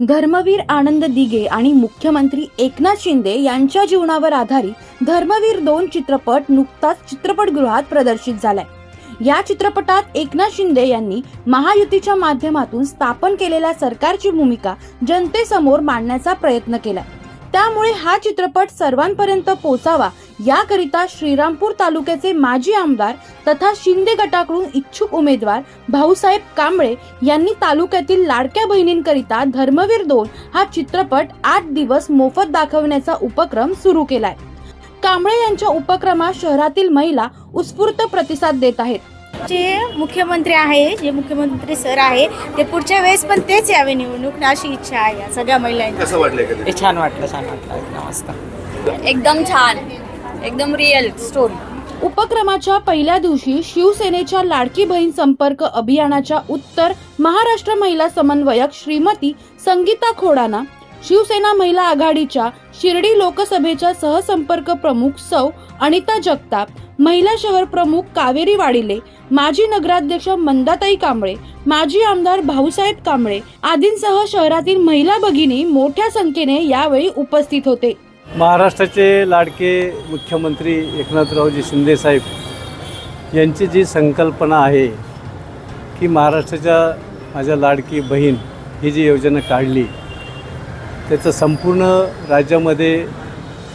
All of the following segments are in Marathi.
धर्मवीर आनंद दिघे आणि मुख्यमंत्री एकनाथ शिंदे यांच्या जीवनावर आधारित धर्मवीर दोन चित्रपट नुकताच चित्रपटगृहात प्रदर्शित झालाय. या चित्रपटात एकनाथ शिंदे यांनी महायुतीच्या माध्यमातून स्थापन केलेल्या सरकारची भूमिका जनतेसमोर मांडण्याचा प्रयत्न केला त्यामुळे हा चित्रपट सर्वांपर्यंत पोचावा याकरिता श्रीरामपूर तालुक्याचे माजी आमदार तथा शिंदे गटाकडून इच्छुक उमेदवार भाऊसाहेब कांबळे यांनी तालुक्यातील लाडक्या बहिणींकरिता धर्मवीर दोन हा चित्रपट आठ दिवस मोफत दाखवण्याचा उपक्रम सुरू केलाय. कांबळे यांच्या उपक्रमात शहरातील महिला उत्स्फूर्त प्रतिसाद देत आहेत. जे मुख्यमंत्री आहे जे मुख्यमंत्री सर आहे ते पुढच्या वेळेस पण तेच यावे. निवडणूक अशी इच्छा आहे या सगळ्या महिलांची. कसं हे छान वाटलं छान वाटलं. एकदम छान. एकदम रिअल स्टोरी उपक्रमाच्या पहिल्या दिवशी शिवसेनेच्या लाडकी बहीण संपर्क अभियानाच्या उत्तर महाराष्ट्र महिला समन्वयक श्रीमती संगीता खोडाना शिवसेना महिला आघाडीच्या शिर्डी लोकसभेच्या सहसंपर्क प्रमुख सौ अनिता जगताप महिला शहर प्रमुख कावेरी वाडिले माजी नगराध्यक्ष मंदाताई कांबळे माजी आमदार भाऊसाहेब कांबळे आदींसह शहरातील महिला भगिनी मोठ्या संख्येने यावेळी उपस्थित होते. महाराष्ट्राचे लाडके मुख्यमंत्री एकनाथरावजी शिंदेसाहेब यांची जी संकल्पना आहे की महाराष्ट्राच्या माझ्या लाडकी बहीण ही जी योजना काढली त्याचं संपूर्ण राज्यामध्ये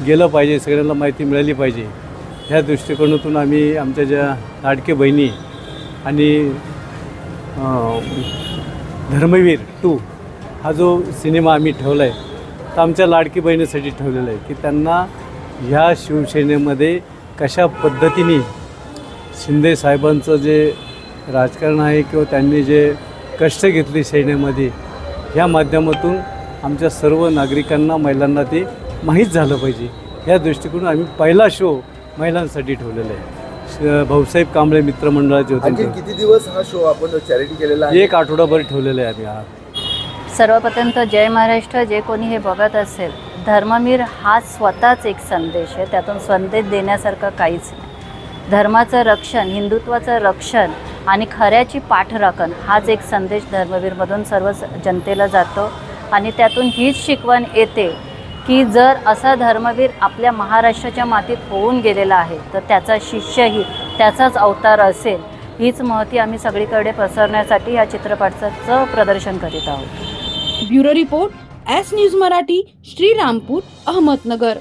गेलं पाहिजे सगळ्यांना माहिती मिळाली पाहिजे. ह्या दृष्टिकोनातून आम्ही आमच्या ज्या लाडके बहिणी आणि धर्मवीर टू हा जो सिनेमा आम्ही ठेवला आहे तर आमच्या लाडकी बहिणीसाठी ठेवलेलं आहे की त्यांना ह्या शिवसेनेमध्ये कशा पद्धतीने शिंदे साहेबांचं जे राजकारण आहे किंवा त्यांनी जे कष्ट घेतले सेनेमध्ये ह्या माध्यमातून आमच्या सर्व नागरिकांना महिलांना ते माहीत झालं पाहिजे. या दृष्टिकोनातून आम्ही पहिला शो महिलांसाठी ठेवलेला आहे. श- भाऊसाहेब कांबळे मित्रमंडळाचे होते. किती दिवस हा शो आपण चॅरिटी केलेला एक आठवडाभर ठेवलेलं आहे आम्ही हा. सर्वप्रथम तर जय महाराष्ट्र जे कोणी हे बघत असेल धर्मवीर हा स्वतःच एक संदेश आहे. त्यातून संदेश देण्यासारखं काहीच नाही. धर्माचं रक्षण हिंदुत्वाचं रक्षण आणि खऱ्याची पाठराखण हाच एक संदेश धर्मवीरमधून सर्व स- जनतेला जातो. आणि त्यातून हीच शिकवण येते की जर असा धर्मवीर आपल्या महाराष्ट्राच्या मातीत होऊन गेलेला आहे तर त्याचा शिष्यही त्याचाच अवतार असेल. हीच महती आम्ही सगळीकडे पसरण्यासाठी या चित्रपटाचं प्रदर्शन करीत आहोत. Bureau report S news Marathi Shrirampur Ahmednagar.